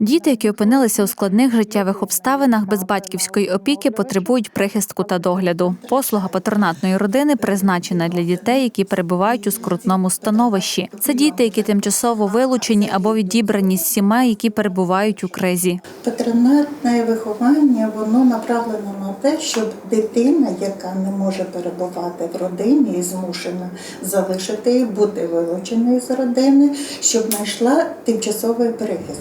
Діти, які опинилися у складних життєвих обставинах без батьківської опіки, потребують прихистку та догляду. Послуга патронатної родини призначена для дітей, які перебувають у скрутному становищі. Це діти, які тимчасово вилучені або відібрані з сімей, які перебувають у кризі. Патронатне виховання воно направлено на те, щоб дитина, яка не може перебувати в родині і змушена залишити її, бути вилученою з родини, щоб знайшла тимчасовий перехист.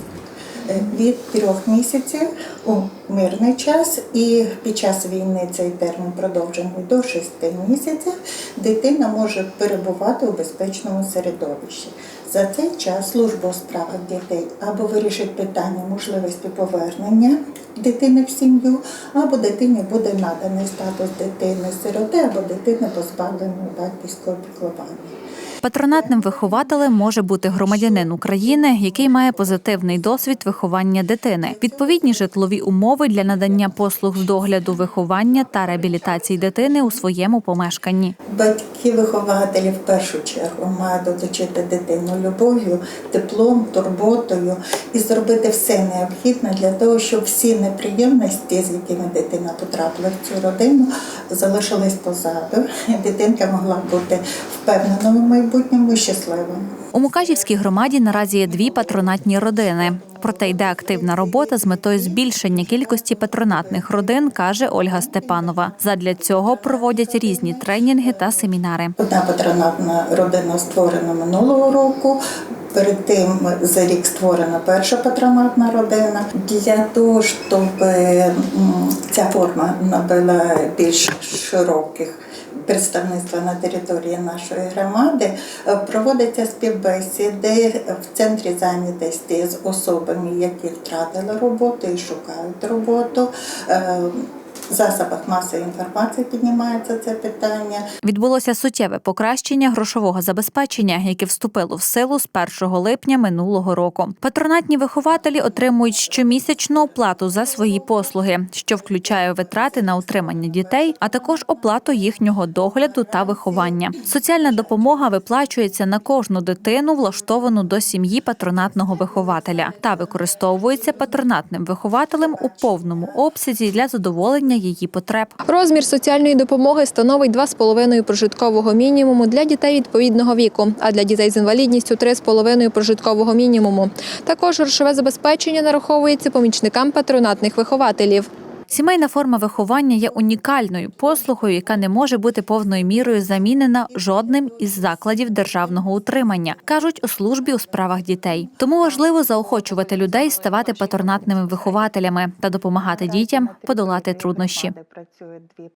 Е, Від трьох місяців у мирний час і під час війни цей термін продовжений до шести місяців. Дитина може перебувати у безпечному середовищі. За цей час служба у справах дітей або вирішить питання можливості повернення дитини в сім'ю, або дитині буде наданий статус дитини сироти або дитини позбавленої батьківського піклування. Патронатним вихователем може бути громадянин України, який має позитивний досвід виховання дитини, відповідні житлові умови для надання послуг з догляду виховання та реабілітації дитини у своєму помешканні. Батьки-вихователі в першу чергу мають оточити дитину любов'ю, теплом, турботою і зробити все необхідне для того, щоб всі неприємності, з якими дитина потрапила в цю родину, залишились позаду. Дитинка могла бути впевненою в майбутньому і щасливою. У Мукачівській громаді наразі є дві патронатні родини. Проте йде активна робота з метою збільшення кількості патронатних родин, каже Ольга Степанова. Задля цього проводять різні тренінги та семінари. Одна патронатна родина створена минулого року. Перед тим за рік створена перша патронатна родина. Для того, щоб ця форма набила більш широких представництва на території нашої громади, е, проводяться співбесіди в центрі зайнятості з особами, які втратили роботу і шукають роботу. Засобах масової інформації піднімається це питання. Відбулося суттєве покращення грошового забезпечення, яке вступило в силу з 1 липня минулого року. Патронатні вихователі отримують щомісячну оплату за свої послуги, що включає витрати на утримання дітей, а також оплату їхнього догляду та виховання. Соціальна допомога виплачується на кожну дитину, влаштовану до сім'ї патронатного вихователя, та використовується патронатним вихователем у повному обсязі для задоволення її потреб. Розмір соціальної допомоги становить 2,5 прожиткового мінімуму для дітей відповідного віку, а для дітей з інвалідністю 3,5 прожиткового мінімуму. Також грошове забезпечення нараховується помічникам патронатних вихователів. Сімейна форма виховання є унікальною послугою, яка не може бути повною мірою замінена жодним із закладів державного утримання, кажуть у службі у справах дітей. Тому важливо заохочувати людей ставати патронатними вихователями та допомагати дітям подолати труднощі.